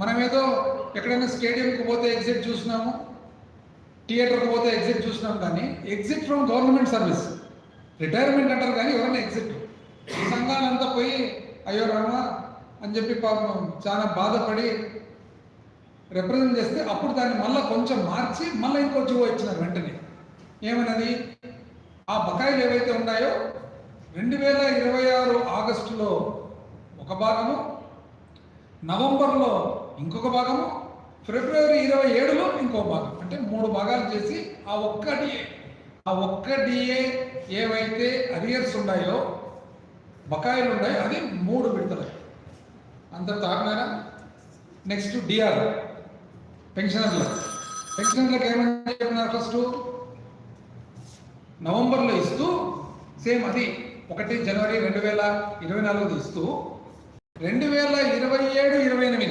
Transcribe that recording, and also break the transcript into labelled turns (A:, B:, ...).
A: మనం ఏదో ఎక్కడైనా స్టేడియంకి పోతే ఎగ్జిట్ చూసినాము థియేటర్కి పోతే ఎగ్జిట్ చూసినాం కానీ exit from government service. Retirement అంటారు కానీ ఎవరైనా ఎగ్జిట్. సంఘాలంతా పోయి అయ్యో రామా అని చెప్పి పాపం చాలా బాధపడి రిప్రజెంట్ చేస్తే అప్పుడు దాన్ని మళ్ళీ కొంచెం మార్చి మళ్ళీ ఇంకో జీవో ఇచ్చినారు వెంటనే. ఏమన్నది? ఆ బకాయిలు ఏవైతే ఉన్నాయో రెండు వేల ఇరవై ఆరు ఆగస్టులో ఒక భాగము నవంబర్లో ఇంకొక భాగము ఫిబ్రవరి ఇరవై ఏడులో ఇంకో భాగం. అంటే మూడు భాగాలు చేసి ఆ ఒక్క డిఏ ఆ ఒక్క డిఏ ఏవైతే అరియర్స్ ఉన్నాయో బకాయిలు ఉన్నాయో అది మూడు విడతలు. అంత తాగినారా నెక్స్ట్ డిఆర్ పెన్షనర్లు. పెన్షనర్లకు ఏమని చెప్పినారు ఫస్ట్ నవంబర్లో ఇస్తూ సేమ్ అది ఒకటి జనవరి రెండు వేల ఇరవై నాలుగుది ఇస్తూ రెండు వేల ఇరవై ఏడు ఇరవై ఎనిమిది.